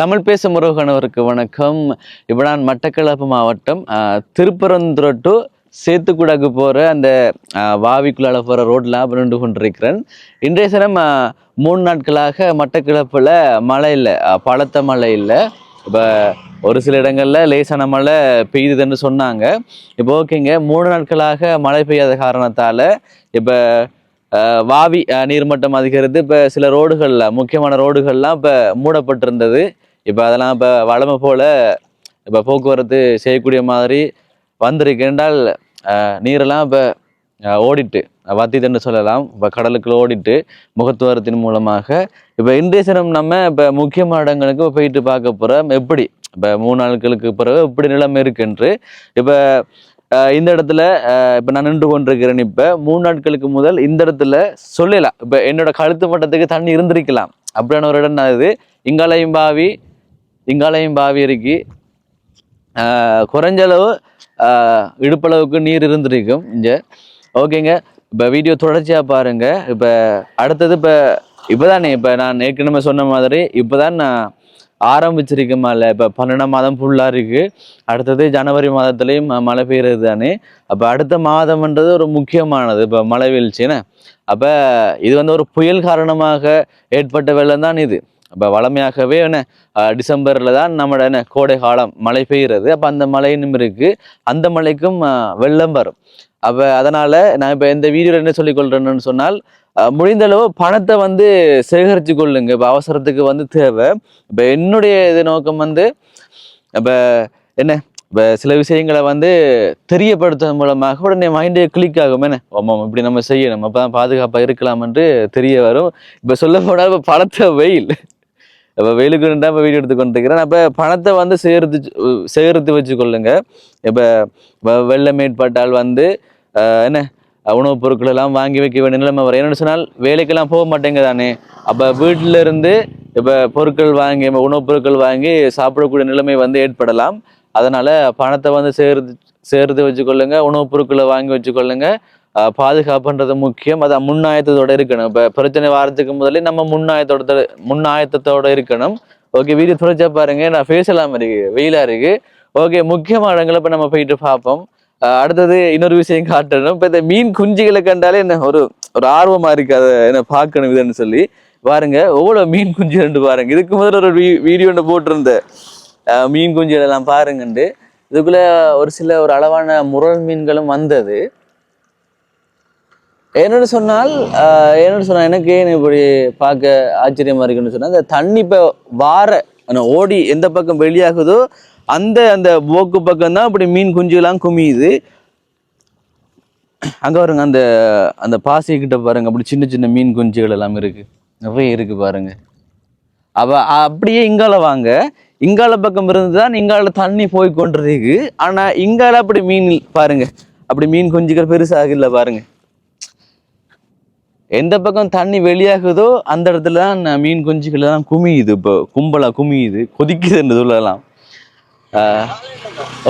தமிழ் பேசும் உறவுகணவருக்கு வணக்கம். இப்போ நான் மட்டக்களப்பு மாவட்டம் திருப்பரந்துர டு சேத்துக்குடாக்கு போகிற அந்த வாவிக்குள்ளால் வாவிக்குள்ளால போகிற ரோட்டில் நின்று கொண்டிருக்கிறேன். இன்றைய தினம் மூணு நாட்களாக மட்டக்களப்பில் மழை இல்லை பழத்த பலத்த மழை இல்லை. இப்போ ஒரு சில இடங்களில் லேசான மழை பெய்யுதுன்னு சொன்னாங்க. இப்போ ஓகேங்க மூணு நாட்களாக மழை பெய்யாத காரணத்தால் இப்போ வாவி நீர்மட்டம் அதிகரித்து இப்போ சில ரோடுகளில் முக்கியமான ரோடுகள்லாம் இப்போ மூடப்பட்டிருந்தது. இப்போ அதெல்லாம் இப்போ வளமை போல் இப்போ போக்குவரத்து செய்யக்கூடிய மாதிரி வந்திருக்கு. என்றால் நீரெல்லாம் இப்போ ஓடிட்டு வத்திதுன்னு சொல்லலாம். இப்போ கடலுக்குள்ள ஓடிட்டு முகத்துவாரத்தின் மூலமாக இப்போ இன்றைய தினம் நம்ம இப்போ முக்கியமான இடங்களுக்கு போயிட்டு பார்க்க போகிறோம் எப்படி? இப்போ மூணு நாட்களுக்கு பிறகு எப்படி நிலைமை இருக்குன்று இப்போ இந்த இடத்துல இப்போ நான் நின்று கொண்டிருக்கிறேன் இப்போ. மூணு நாட்களுக்கு முதல் இந்த இடத்துல சொல்லலாம். இப்போ என்னோட கழுத்து மட்டத்துக்கு தண்ணி இருந்திருக்கலாம். அப்படியான ஒரு இடம் நான் இது. இங்காலையும் பாவி இங்காலையும் பாவி இருக்கு. குறைஞ்சளவு இடுப்பளவுக்கு நீர் இருந்திருக்கும் இங்கே. ஓகேங்க. இப்போ வீடியோ தொடர்ச்சியாக பாருங்கள் இப்போ அடுத்தது இப்போ இப்போதானே இப்போ நான் ஏற்கனவே சொன்ன மாதிரி இப்போதான் நான் ஆரம்பிச்சிருக்கு மழை இப்போ பன்னெண்டாம் மாதம் ஃபுல்லாக இருக்குது அடுத்தது ஜனவரி மாதத்துலேயும் மழை பெய்யுறது தானே. அப்போ அடுத்த மாதம்ன்றது ஒரு முக்கியமானது. இப்போ மழை வீழ்ச்சின்னு அப்போ இது வந்து ஒரு புயல் காரணமாக ஏற்பட்ட வெள்ளம் தான் இது. இப்போ வளமையாகவே என்ன? டிசம்பரில் தான் நம்மளோட என்ன? கோடை காலம் மழை பெய்கிறது அப்போ அந்த மழையினும் இருக்குது அந்த மழைக்கும் வெள்ளம் வரும். அப்போ அதனால் நான் இப்போ இந்த வீடியோவில் என்ன சொல்லிக்கொள்கிறேன்னு சொன்னால் முடிந்த அளவு பணத்தை வந்து சேகரித்து கொள்ளுங்க. இப்போ அவசரத்துக்கு வந்து தேவை. இப்போ என்னுடைய இது நோக்கம் வந்து இப்போ என்ன இப்போ சில விஷயங்களை வந்து தெரியப்படுத்துவதன் மூலமாக உடனே மைண்டே கிளிக் ஆகும். என்ன? ஆமாம் இப்படி நம்ம செய்யணும். அப்போ தான் பாதுகாப்பாக இருக்கலாம் என்று தெரிய வரும். இப்போ சொல்ல போனால் இப்போ பணத்தை வெயில். இப்போ வெயிலுக்கு நின்றா இப்போ வீடியோ எடுத்து கொண்டிருக்கிறேன். அப்போ பணத்தை வந்து சேகரித்து சேகரித்து வச்சுக்கொள்ளுங்க இப்போ வெள்ளம் ஏற்பட்டால் வந்து என்ன? உணவுப் பொருட்கள் எல்லாம் வாங்கி வைக்க வேண்டிய நிலைமை வரும். என்னென்னு சொன்னால் வேலைக்கெல்லாம் போக மாட்டேங்க தானே அப்போ வீட்டில இருந்து இப்போ பொருட்கள் வாங்கி உணவுப் பொருட்கள் வாங்கி சாப்பிடக்கூடிய நிலைமை வந்து ஏற்படலாம். அதனால பணத்தை வந்து சேர்த்து சேர்த்து வச்சுக்கொள்ளுங்க உணவுப் பொருட்களை வாங்கி வச்சுக்கொள்ளுங்க பாதுகாப்புன்றது முக்கியம். அதான் முன்னாயத்தோட இருக்கணும். இப்போ பிரச்சனை வாரத்துக்கு முதல்ல நம்ம முன்னாயத்தோட முன்னாயத்தத்தோட இருக்கணும். ஓகே வீடியோ தொடர்ச்சியா பாருங்க. நான் பேசலாம் இருக்கு வெயிலாக இருக்கு. ஓகே முக்கியமான இடங்களை இப்போ நம்ம போயிட்டு பார்ப்போம். அடுத்தது இன்னொரு விஷயம் காட்டணும். இப்போ இந்த மீன் குஞ்சுகளை கண்டாலே என்ன ஒரு ஒரு ஆர்வமா இருக்கு. அதை என்ன பார்க்கணும் இதுன்னு சொல்லி. பாருங்க எவ்வளோ மீன் குஞ்சு ரெண்டு பாருங்க. இதுக்கு முதல்ல ஒரு வீடியோ ஒன்று போட்டிருந்தேன். மீன் குஞ்சுகள் எல்லாம் பாருங்கண்டு. இதுக்குள்ள ஒரு சில ஒரு அளவான முரல் மீன்களும் வந்தது. என்னென்னு சொன்னால் ஆஹ் சொன்னால் எனக்கு ஏன் இப்படி பார்க்க ஆச்சரியமா இருக்குன்னு சொன்னால் இந்த தண்ணி இப்போ வார ஆனா ஓடி எந்த பக்கம் வெளியாகுதோ அந்த அந்த போக்கு பக்கம் தான் இப்படி மீன் குஞ்சுலாம் குமியுது. அங்கே பாருங்க அந்த அந்த பாசிக்கிட்ட கிட்ட பாருங்க அப்படி சின்ன சின்ன மீன் குஞ்சுகள் எல்லாம் இருக்கு. நிறைய இருக்கு பாருங்க. அவ அப்படியே இங்கால வாங்க. இங்கால பக்கம் இருந்து தான் இங்கால தண்ணி போய் கொண்டிருக்கு. ஆனா இங்கால அப்படி மீன் பாருங்க. அப்படி மீன் குஞ்சுகள் பெருசாக இல்லை பாருங்க. எந்த பக்கம் தண்ணி வெளியாகுதோ அந்த இடத்துல தான் மீன் குஞ்சுகள் எல்லாம் குமியுது இப்போ கும்பலா குமியுது கொதிக்குதுன்னு சொல்லலாம்.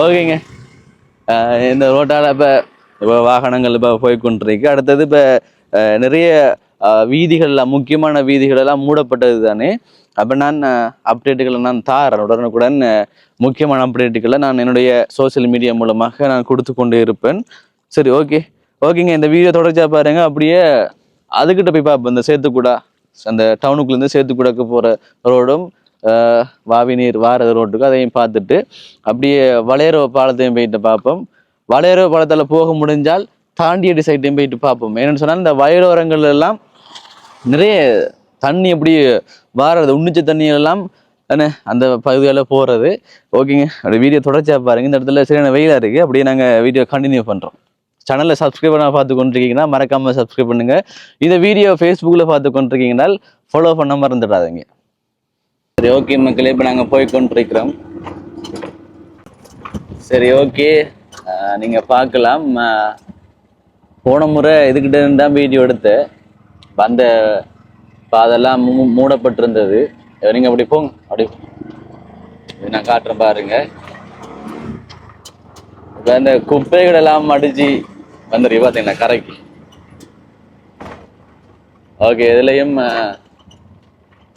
ஓகேங்க. இந்த ரோட்டால் இப்போ இப்போ வாகனங்கள் இப்போ போய் கொண்டிருக்கு அடுத்தது இப்போ நிறைய ஆஹ் வீதிகள்லாம் முக்கியமான வீதிகளெல்லாம் மூடப்பட்டது தானே? அப்போ நான் அப்டேட்டுகளை நான் தாரேன் உடனுக்குடன் முக்கியமான அப்டேட்டுகளை நான் என்னுடைய சோஷியல் மீடியா மூலமாக நான் கொடுத்து கொண்டு இருப்பேன். சரி ஓகே. ஓகேங்க இந்த வீடியோ தொடர்ச்சியாக பாருங்கள் அப்படியே அதுக்கிட்ட போய் பார்ப்போம் இந்த சேத்துக்குடா அந்த டவுனுக்குள்ளேருந்து சேத்துக்குடாக்கு போகிற ரோடும் வாவி நீர் வார ரோட்டுக்கு அதையும் பார்த்துட்டு அப்படியே வளையரோ பாலத்தையும் போயிட்டு பார்ப்போம். வளையரோ பாலத்தில் போக முடிஞ்சால் தாண்டியடி சைட்டையும் போயிட்டு பார்ப்போம். என்னென்னு சொன்னால் இந்த வயலோரங்கள் எல்லாம் நிறைய தண்ணி அப்படி வாரது உன்னிச்ச தண்ணியெல்லாம் என்ன அந்த பகுதியில் போகிறது ஓகேங்க. அப்படி வீடியோ தொடர்ச்சியாக பாருங்கள் இந்த இடத்துல சரியான வெயிலாக இருக்குது அப்படியே நாங்கள் வீடியோ கண்டினியூ பண்ணுறோம் சேனலில் சப்ஸ்கிரைப் பண்ண பார்த்து கொண்டிருக்கீங்கன்னா மறக்காமல் சப்ஸ்கிரைப் பண்ணுங்கள் இந்த வீடியோ ஃபேஸ்புக்கில் பார்த்து கொண்டிருக்கீங்கன்னா ஃபாலோ பண்ண மறந்துடாதீங்க. சரி ஓகே மக்களே இப்போ நாங்கள் போய் கொண்டிருக்கிறோம். சரி ஓகே நீங்கள் பார்க்கலாம். போன முறை இதுக்கிட்ட இருந்து தான் வீடியோ எடுத்தேன். அந்த பாதெல்லாம் அதெல்லாம் மூ- மூடப்பட்டிருந்தது. நீங்கள் அப்படி போங்க அப்படி. இது நான் காட்டுறேன் பாருங்க. இப்போ அந்த குப்பைகள் எல்லாம் அடிச்சு வந்துருக்கு பார்த்தீங்களா கரைக்கு. ஓகே இதுலேயும்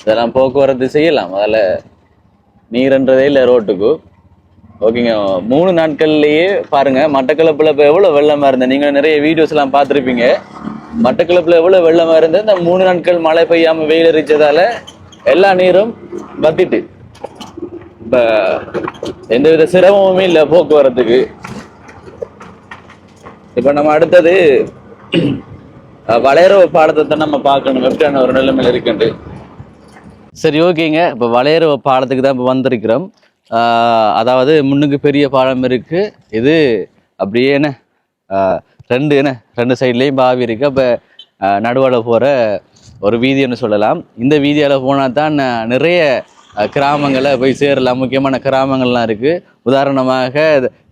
இதெல்லாம் போக்குவரத்து செய்யலாம். அதில் நீர்ன்றதே இல்லை ரோட்டுக்கு. ஓகேங்க. மூணு நாட்கள்லேயே பாருங்க மட்டக்களப்பில் இப்போ எவ்வளோ வெள்ளமாக இருந்தது? நீங்கள் நிறைய வீடியோஸ்லாம் பார்த்துருப்பீங்க. மட்டக்களப்பில் எவ்வளோ வெள்ளமாக இருந்தது? இந்த மூணு நாட்கள் மழை பெய்யாமல் வெயில் எரிச்சதால எல்லா நீரும் வத்திட்டு. இப்போ எந்தவித சிரமமுமே இல்லை போக்குவரத்துக்கு. இப்போ நம்ம அடுத்தது அஹ், வளையற பாடத்தை தான் நம்ம பார்க்கணும். எப்படியான ஒரு நிலைமையில் இருக்குன்ட்டு. சரி ஓகேங்க. இப்போ வளையற பாலத்துக்கு தான் இப்போ வந்திருக்கிறோம். அதாவது முன்னுக்கு பெரிய பாலம் இருக்குது இது அப்படியே என்ன? ரெண்டு என்ன? ரெண்டு சைட்லேயும் பாவி இருக்கு. அப்போ நடுவில் போகிற ஒரு வீதின்னு சொல்லலாம். இந்த வீதியால் போனால் தான் நிறைய கிராமங்களில் போய் சேரலாம். முக்கியமான கிராமங்கள்லாம் இருக்குது உதாரணமாக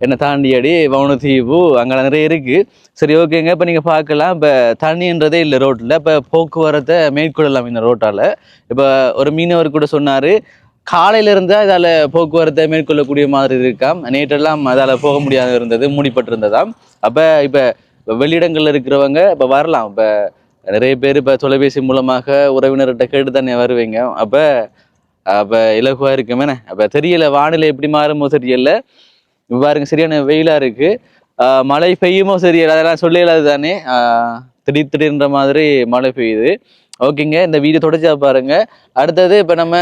என்னை தாண்டியடி வவுனதீவு அங்கே நிறைய இருக்குது சரி ஓகேங்க இப்போ நீங்கள் பார்க்கலாம். இப்போ தண்ணின்றதே இல்லை ரோட்டில் இப்போ போக்குவரத்தை மேற்கொள்ளலாம் இந்த ரோட்டால். இப்போ ஒரு மீனவர் கூட சொன்னார் காலையில அதால் போக்குவரத்தை மேற்கொள்ளக்கூடிய மாதிரி இருக்காம். நேற்றெல்லாம் அதால் போக முடியாத இருந்தது மூடிப்பட்டிருந்ததாம். அப்போ இப்போ வெளியிடங்களில் இருக்கிறவங்க இப்போ வரலாம். இப்போ நிறைய பேர் இப்போ தொலைபேசி மூலமாக உறவினர்கிட்ட கேட்டு தானே வருவீங்க. அப்போ அப்போ இலகுவா இருக்குமே அப்போ தெரியல வானிலை எப்படி மாறுமோ தெரியல. பாருங்க சரியான வெயிலா இருக்கு. மழை பெய்யுமோ சரியில்லை அதெல்லாம் சொல்லலாது தானே. திடீர் திடீர்ன்ற மாதிரி மழை பெய்யுது. ஓகேங்க இந்த வீடியோ தொடர்ச்சியா பாருங்க. அடுத்தது இப்போ நம்ம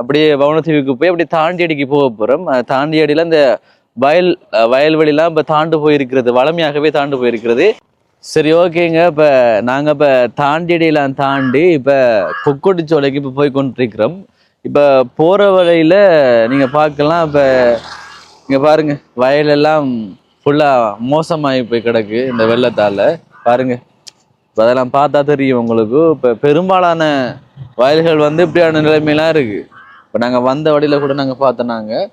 அப்படியே வவுனத்தீவுக்கு போய் அப்படியே தாண்டியடிக்கு போக போகிறோம் தாண்டியடியில் இந்த வயல் வயல்வெளிலாம் இப்போ தாண்டு போயிருக்கிறது வளமையாகவே தாண்டு போயிருக்கிறது. சரி ஓகேங்க. இப்போ நாங்கள் இப்போ தாண்டியடியெல்லாம் தாண்டி இப்போ கொக்கொட்டிச்சோலைக்கு இப்போ போய் கொண்டிருக்கிறோம். இப்போ போகிற வழியில் நீங்கள் பார்க்கலாம். இப்போ இங்கே பாருங்க வயலெல்லாம் ஃபுல்லாக மோசமாகி போய் கிடக்கு இந்த வெள்ளத்தால். பாருங்கள் இப்போ அதெல்லாம் பார்த்தா தெரியும் உங்களுக்கு. இப்போ பெரும்பாலான வயல்கள் வந்து இப்படியான நிலைமையெல்லாம் இருக்குது இப்போ நாங்கள் வந்த வழியில் கூட நாங்கள் பார்த்தோம் நாங்கள்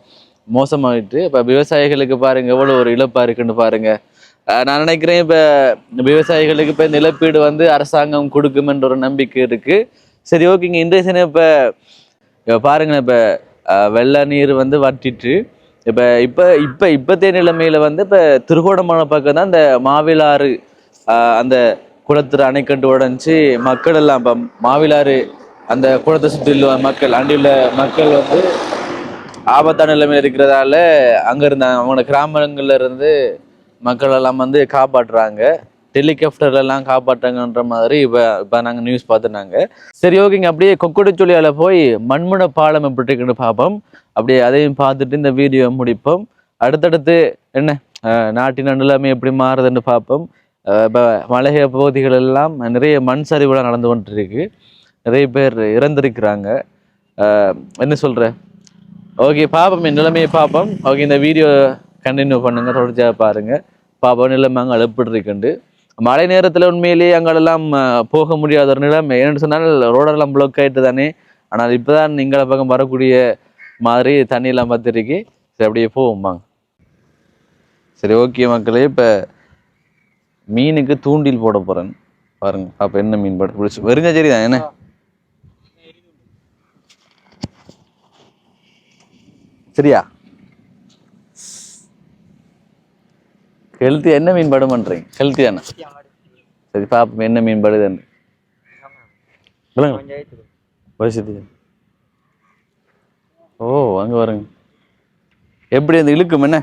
மோசமாயிட்டு இப்போ விவசாயிகளுக்கு பாருங்கள் எவ்வளோ ஒரு இழப்பாக இருக்குன்னு பாருங்கள் நான் நினைக்கிறேன் இப்போ விவசாயிகளுக்கு இப்போ இந்த இழப்பீடு வந்து அரசாங்கம் கொடுக்குமென்ற ஒரு நம்பிக்கை இருக்குது சரி ஓகேங்க. இன்றைய தினம் இப்போ இப்போ பாருங்க இப்போ வெள்ள நீர் வந்து வற்றிட்டு இப்போ இப்போ இப்போ இப்போத்தைய நிலைமையில் வந்து இப்போ திருகோணமலை பக்கம் தான் இந்த மாவிலாறு அந்த குளத்துற அணைக்கட்டு உடஞ்சி மக்கள் எல்லாம் இப்போ மாவிலாறு அந்த குளத்தை சுற்றியுள்ள மக்கள் அண்டியுள்ள மக்கள் வந்து ஆபத்தான நிலைமையில் இருக்கிறதால அங்கே இருந்தாங்க அவங்களோட கிராமங்கள்ல இருந்து மக்கள் எல்லாம் வந்து காப்பாற்றுறாங்க. டெலிகாப்டர்லாம் எல்லாம் மாதிரி இப்போ இப்போ நாங்கள் நியூஸ் பார்த்துனாங்க சரி ஓகேங்க அப்படியே கொக்குடிச்சொலியால போய் மண்முன பாலம் எப்படி இருக்குன்னு பார்ப்போம். அப்படியே அதையும் பார்த்துட்டு இந்த வீடியோ முடிப்போம். அடுத்தடுத்து என்ன? நாட்டின் நிலைமை எப்படி மாறுதுன்னு பார்ப்போம். இப்போ மலைய பகுதிகள் எல்லாம் நிறைய மண் சரிவுலாம் நடந்து கொண்டிருக்கு. நிறைய பேர் இறந்திருக்கிறாங்க. என்ன சொல்கிற ஓகே பார்ப்போம் என் நிலைமையை பார்ப்போம். ஓகே இந்த வீடியோ கண்டினியூ பண்ணுங்கள் தொடர்ச்சியாக பாருங்கள் பார்ப்போம் நிலைமை அங்கே எப்படி இருக்குண்டு மழை நேரத்தில் உண்மையிலேயே அங்கெல்லாம் போக முடியாத ஒரு நிலம். ஏன்னு சொன்னால் ரோடெல்லாம் பிளாக் ஆயிட்டு தானே. ஆனால் இப்போதான் நீங்கள பக்கம் வரக்கூடிய மாதிரி தண்ணியெல்லாம் பார்த்துருக்கு சரி அப்படியே போவோம்பாங்க சரி ஓகே மக்களே. இப்போ மீனுக்கு தூண்டில் போட போகிறேன் பாருங்க அப்ப என்ன மீன் போட பிடிச்சி வெறுங்க சரிதான் என்ன? சரியா? ஹெல்த்தி என்ன மீன் படம் ஹெல்த்தியான சரி பாப்போம் என்ன மீன் படுதுன்னு. சொல்லுங்க ஓ அங்க வருங்க. எப்படி அந்த இழுக்கும் என்ன?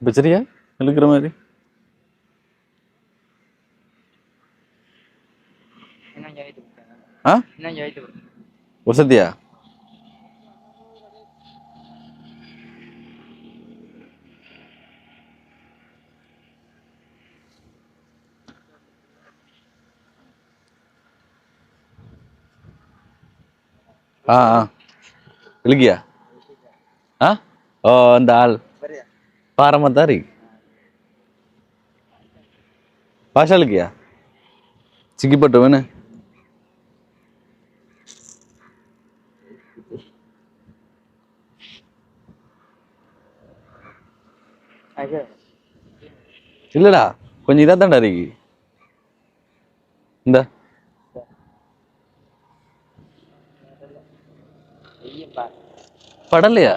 இப்ப சரியா? இழுக்கிற மாதிரி? வசதியா ஆ ஆ. இழுக்கியா ஆ? ஓ அந்த ஆள். பாரமத்தாரி பாஷாலுக்கியா சிக்கிப்பட்டு வேணு இல்லடா கொஞ்சம் இதா தான்டா இருக்கு. இந்த. படலையா?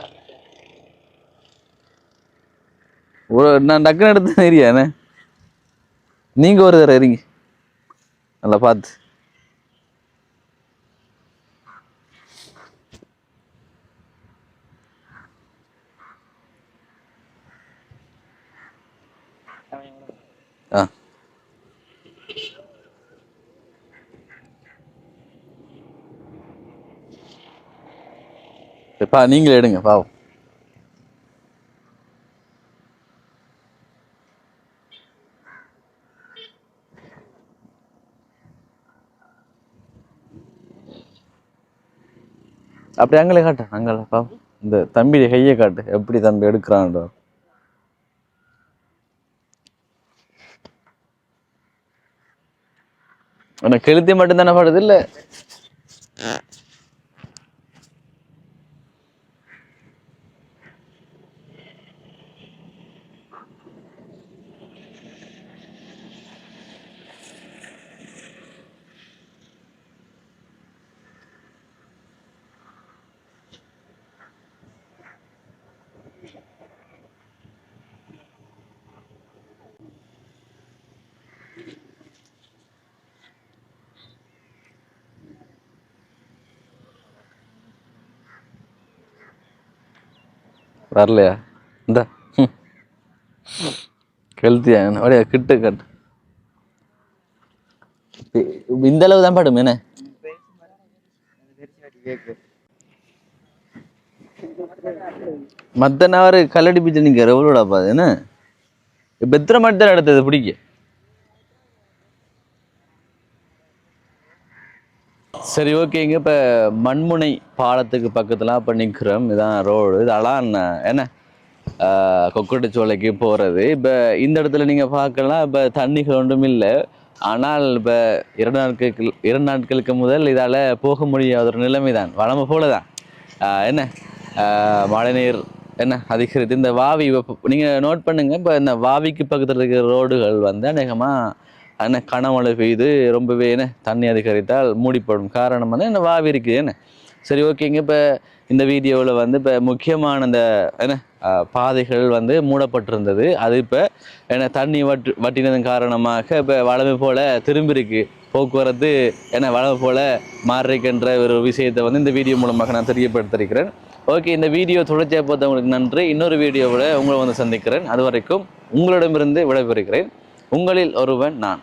ஒரு நான் டக்குன்னு எடுத்து ஏரியாண்ணே நீங்க ஒரு தடவை இறங்கி நல்லா பார்த்து. பா நீங்களே எடுங்க பாவம். அப்படி அங்கே காட்டு அங்கே பாவம். இந்த தம்பி கையை காட்டு எப்படி தம்பி எடுக்கிறான்டோ உனக்கு கெளுத்தி மட்டும் பாடுது இல்லை? வரலையா? இந்த. கெளுத்தியா அப்படியே கிட்ட கட்டு. இந்த அளவு தான் படும் என்ன? மத்த நவர் கல்லடி பிச்சு நீங்க எவ்வளோடா பாது என்ன? பெத்திர எத்தனை தான் நடத்தது பிடிக்க? சரி ஓகேங்க இப்போ மண்முனை பாலத்துக்கு பக்கத்தில் இப்போ நிற்கிறோம் இதான் ரோடு இது அலான் என்ன? கொக்கட்டுச்சோலைக்கு போகிறது இப்போ இந்த இடத்துல நீங்கள் பார்க்கலாம். இப்போ தண்ணிகள் ஒன்றும் இல்லை. ஆனால் இப்போ இரண்டு நாட்களுக்கு இரண்டு நாட்களுக்கு முதல் இதால் போக முடியாத ஒரு நிலைமை தான் வளமை போல தான் என்ன? மழைநீர் என்ன அதிகரித்து இந்த வாவி நீங்கள் நோட் பண்ணுங்கள் இப்போ இந்த வாவிக்கு பக்கத்தில் இருக்கிற ரோடுகள் வந்து அநேகமாக என்ன கனமழை பெய்து ரொம்பவே என்ன தண்ணி அதிகரித்தால் மூடிப்படும் காரணம் வந்து என்ன வாவி இருக்குது என்ன? சரி ஓகேங்க இப்போ இந்த வீடியோவில் வந்து இப்போ முக்கியமான இந்த என்ன பாதைகள் வந்து மூடப்பட்டிருந்தது. அது இப்போ என்ன தண்ணி வட்டு வட்டினதன் காரணமாக இப்போ வளமை போல் திரும்பியிருக்கு போக்குவரத்து என்ன வளமை போல் மாறிருக்கின்ற ஒரு விஷயத்தை வந்து இந்த வீடியோ மூலமாக நான் தெரியப்படுத்திருக்கிறேன் ஓகே இந்த வீடியோ தொடர்ச்சியாக பார்த்தவங்களுக்கு நன்றி. இன்னொரு வீடியோவில் உங்களை வந்து சந்திக்கிறேன். அது வரைக்கும் உங்களிடமிருந்து விடைபெறுகிறேன். உங்களில் ஒருவன் நான்.